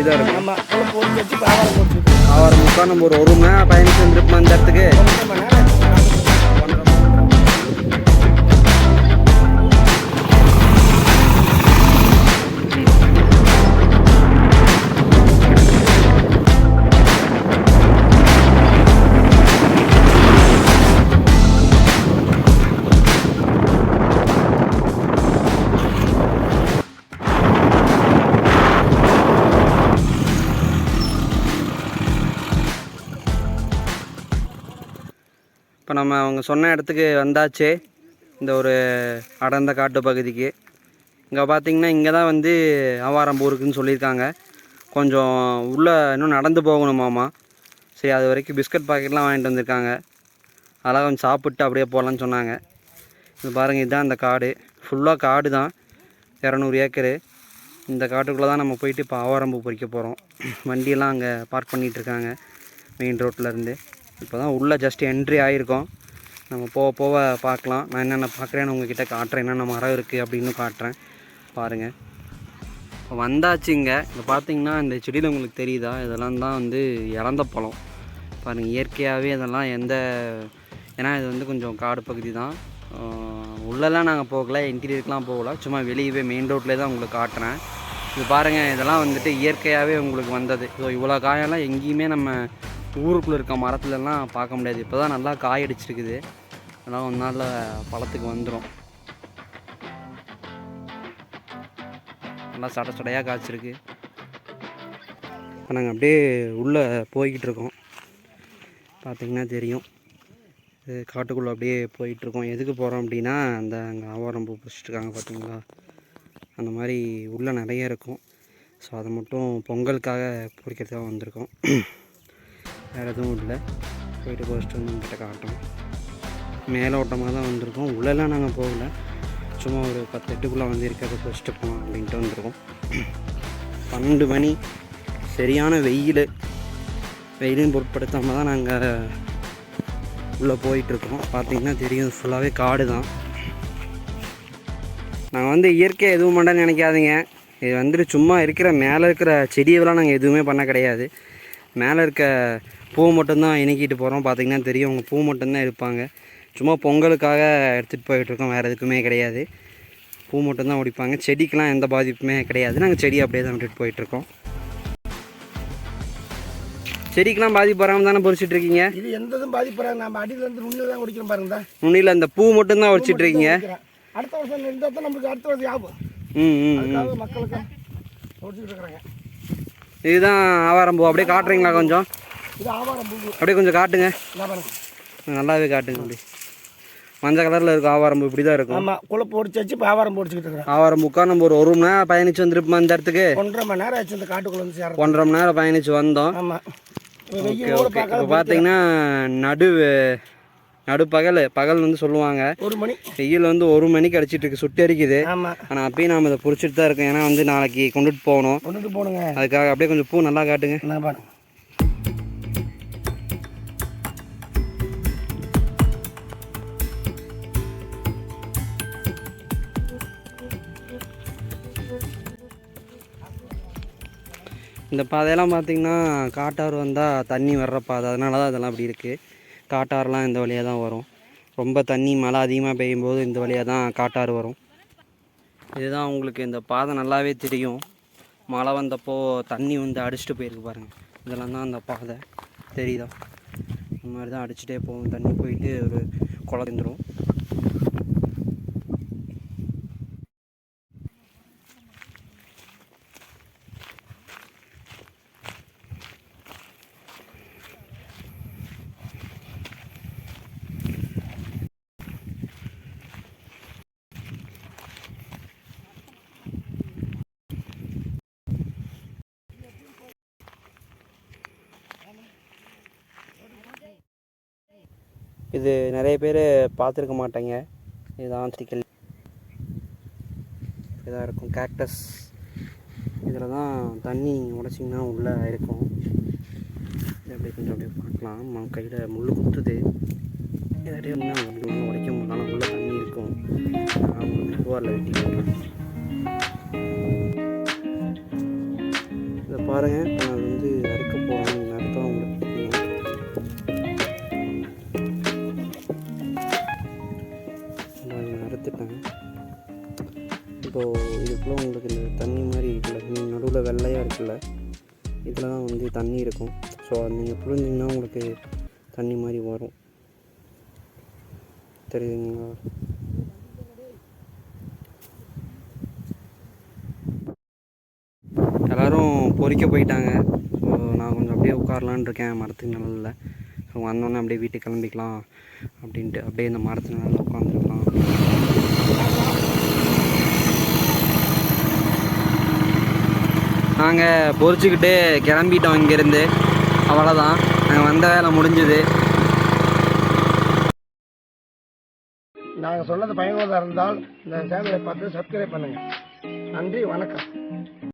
இப்படி தான் இருக்கும் ஆமாம் குழம்பு வச்சு வியாபாரம் போட்டுருக்கு ஆவாரம் முக்கால் நம்ம ஒரு ஒரு மணி நேரம் பயணிச்சு வந்துருப்போம் அந்த இடத்துக்கு? இப்போ நம்ம அவங்க சொன்ன இடத்துக்கு வந்தாச்சு இந்த ஒரு அடர்ந்த காட்டு பகுதிக்கு. இங்கே பார்த்தீங்கன்னா இங்கே தான் வந்து ஆவாரம்பூருக்குன்னு சொல்லியிருக்காங்க. கொஞ்சம் உள்ளே இன்னும் நடந்து போகணுமாமா சரி அது வரைக்கும் பிஸ்கட் பாக்கெட்லாம் வாங்கிட்டு வந்திருக்காங்க. அதெல்லாம் கொஞ்சம் சாப்பிட்டு அப்படியே போகலான்னு சொன்னாங்க. இது பாருங்கள் இதுதான் அந்த காடு. ஃபுல்லாக காடு தான். இரநூறு ஏக்கரு. இந்த காட்டுக்குள்ளே தான் நம்ம போயிட்டு இப்போ ஆவாரம்பூ பறிக்க போகிறோம் வண்டியெல்லாம் அங்கே பார்க் பண்ணிகிட்ருக்காங்க மெயின் ரோட்டிலேருந்து இப்போ தான் உள்ளே ஜஸ்ட் என்ட்ரி ஆகிருக்கோம் நம்ம போக போக பார்க்கலாம். நான் என்னென்ன பார்க்குறேன்னு உங்ககிட்ட காட்டுறேன். என்னென்ன மரம் இருக்குது அப்படின்னு காட்டுறேன். பாருங்கள் இப்போ வந்தாச்சு இங்கே. இப்போ பார்த்தீங்கன்னா இந்த செடியில் உங்களுக்கு தெரியுதா? இதெல்லாம் தான் வந்து இறந்த பழம். பாருங்கள் இயற்கையாகவே இதெல்லாம் எந்த ஏன்னா இது வந்து கொஞ்சம் காடு பகுதி தான். உள்ளெல்லாம் நாங்கள் போகல. இன்டீரியருக்கெலாம் போகல. சும்மா வெளியவே மெயின் ரோட்லேயே தான் உங்களுக்கு காட்டுறேன். இது பாருங்கள் இதெல்லாம் வந்துட்டு இயற்கையாகவே உங்களுக்கு வந்தது. ஸோ இவ்வளோ காயெல்லாம் எங்கேயுமே நம்ம ஊருக்குள்ளே இருக்க மரத்துலலாம் பார்க்க முடியாது. இப்போ தான் நல்லா காய் அடிச்சிருக்குது அதெல்லாம் ஒரு நாளில் பழத்துக்கு வந்துடும் நல்லா சட சடையாக காய்ச்சிருக்கு. இப்போ நாங்கள் அப்படியே உள்ளே போய்கிட்டு இருக்கோம் பார்த்திங்கன்னா தெரியும். இது காட்டுக்குள்ளே அப்படியே போயிட்டுருக்கோம் எதுக்கு போகிறோம் அப்படின்னா அந்த அங்கே ஆவாரம் பூ பிடிச்சிட்ருக்காங்க பார்த்தீங்களா அந்த மாதிரி உள்ளே நிறைய இருக்கும். ஸோ அதை மட்டும் பொங்கலுக்காக பிடிக்கிறதுக்காக வந்திருக்கோம். வேறு எதுவும் இல்லை. போயிட்டு போஸ்ட்டு வந்து உங்ககிட்ட காட்டணும் மேலோட்டமாக தான் வந்திருக்கோம். உள்ளெல்லாம் நாங்கள் போகல. சும்மா ஒரு பத்து எட்டுக்குள்ளே வந்து ஃபஸ்ட்டு போகலாம் அப்படின்ட்டு வந்திருக்கோம். பன்னெண்டு மணி. சரியான வெயில். வெயிலையும் பொருட்படுத்தாமல் தான் நாங்கள் உள்ளே போயிட்டுருக்கோம். பார்த்தீங்கன்னா தெரியும் ஃபுல்லாகவே காடு தான். நாங்கள் வந்து இயற்கை எதுவும் பண்ண நினைக்காதீங்க. இது வந்துட்டு சும்மா இருக்கிற மேலே இருக்கிற செடியெல்லாம் நாங்கள் எதுவுமே பண்ண கிடையாது. மேலே இருக்க பூ மட்டும்தான் இணக்கிட்டு போகிறோம் பார்த்தீங்கன்னா தெரியும். அவங்க பூ மட்டும்தான் எடுப்பாங்க. சும்மா பொங்கலுக்காக எடுத்துகிட்டு போயிட்டுருக்கோம் வேறு எதுக்குமே கிடையாது. பூ மட்டும்தான் ஒடிப்பாங்க செடிக்கெலாம் எந்த பாதிப்புமே கிடையாது. நாங்கள் செடி அப்படியே தான் விட்டுட்டு போயிட்டுருக்கோம் செடிக்கெலாம் பாதிப்பு வராமல் தானே பொறிச்சிட்டு இருக்கீங்க? இது எந்த இதுவும் பாதிப்படாது நம்ம அடியில் இருந்து நுண்ணில் தான் குடிக்கிறோம் பாருங்க நுண்ணியில் அந்த பூ மட்டும்தான் உடைச்சிட்டு இருக்கீங்க. அடுத்த வருஷம் இருந்தால் தான் நம்மளுக்கு அடுத்த வருஷம் ஆகும் ம் மக்களுக்கு ஒடிச்சிக்கிட்டு இருக்கிறாங்க. இதுதான் ஆவாரம் பூ. அப்படியே காட்டுறீங்களா கொஞ்சம்? ஆவாரம் அப்படியே கொஞ்சம் காட்டுங்க. நல்லாவே காட்டுங்க அப்படி. மஞ்சள் கலரில் இருக்கும் ஆவாரம் பூ. இப்படி தான் இருக்கும். ஆமாம் குழப்பு பொடிச்சு வச்சு வியாபாரம் போடிச்சுக்கிட்டு இருக்கிறேன். ஆவாரம் பூக்கா? நம்ம ஒரு ஒரு மணி நேரம் பயணிச்சு வந்திருப்போம் இந்த இடத்துக்கு? ஒன்றரை மணி நேரம் ஆச்சு இந்த காட்டுக்குள்ள வந்து சேர்றது ஒன்றரை மணி நேரம் பயணிச்சு வந்தோம். ஆமாம் ஓகே ஓகே. இப்போ பார்த்தீங்கன்னா நடு நடு பகல் வந்து சொல்லுவாங்க. ஒரு மணி. வெயில் வந்து ஒரு மணிக்கு அடிச்சிட்டு இருக்கு சுட்டு அடிக்குது. ஆமாம் ஆனால் அப்பயும் நாம் இதை பிடிச்சிட்டு தான் இருக்கோம். ஏன்னா வந்து நாளைக்கு கொண்டுட்டு போகணும். கொண்டுட்டு போகணுங்க. அதுக்காக அப்படியே கொஞ்சம் பூ நல்லா காட்டுங்க. பாருங்க இந்த பாதையெல்லாம் பார்த்தீங்கன்னா காட்டாறு வந்தால் தண்ணி வர்ற பாதை. அதனால தான் இதெல்லாம் அப்படி இருக்குது காட்டாறுலாம் இந்த வழியாக தான் வரும். ரொம்ப தண்ணி மழை அதிகமாக பெய்யும் போது இந்த வழியாக தான் காட்டாறு வரும். இதுதான் உங்களுக்கு இந்த பாதை நல்லாவே தெரியும். மழை வந்தப்போ தண்ணி வந்து அடிச்சுட்டு போயிருக்கு பாருங்கள் இதெல்லாம் தான் அந்த பாதை. தெரியுதா? இந்த மாதிரி தான் அடிச்சுட்டே போகும். தண்ணி போயிட்டு ஒரு குழந்துரும் இது நிறைய பேர் பார்த்துருக்க மாட்டாங்க. இதுதான் திக்கல் இதாக இருக்கும் கேக்டஸ் இதில் தான் தண்ணி உடச்சிங்கன்னா உள்ளே இருக்கும். இது அப்படியே கொஞ்சம் அப்படியே பார்க்கலாம். நம்ம கையில் முள் குத்துது. இது அப்படியே ஒன்றும் உடைக்க முடியல உள்ளே தண்ணி இருக்கும். நான் உங்களுக்கு பூவாரில் இப்போது இதுக்குள்ளே உங்களுக்கு இந்த தண்ணி மாதிரி இருக்குல்ல நடுவில் வெள்ளையாக இருக்குல்ல இதில் தான் வந்து தண்ணி இருக்கும். ஸோ அது நீங்கள் புரிஞ்சிங்கன்னா உங்களுக்கு தண்ணி மாதிரி வரும். தெரியுதுங்களா? எல்லோரும் பொறிக்க போயிட்டாங்க. ஸோ நான் கொஞ்சம் அப்படியே உட்காரலான்னு இருக்கேன் மரத்துக்கு நிழல்ல ஸோ வந்தோடனே அப்படியே வீட்டுக்கு கிளம்பிக்கலாம் அப்படின்ட்டு அப்படியே இந்த மரத்து நிழல்ல உட்காந்துருக்கலாம். நாங்கள் பொறிச்சிக்கிட்டு கிளம்பிட்டோம் இங்கேருந்து. அவ்வளோதான் நாங்கள் வந்த வேலை முடிஞ்சுது. நாங்கள் சொன்னது பயனுள்ளதாக இருந்தால் இந்த சேனலை பார்த்து சப்ஸ்கிரைப் பண்ணுங்கள் நன்றி வணக்கம்.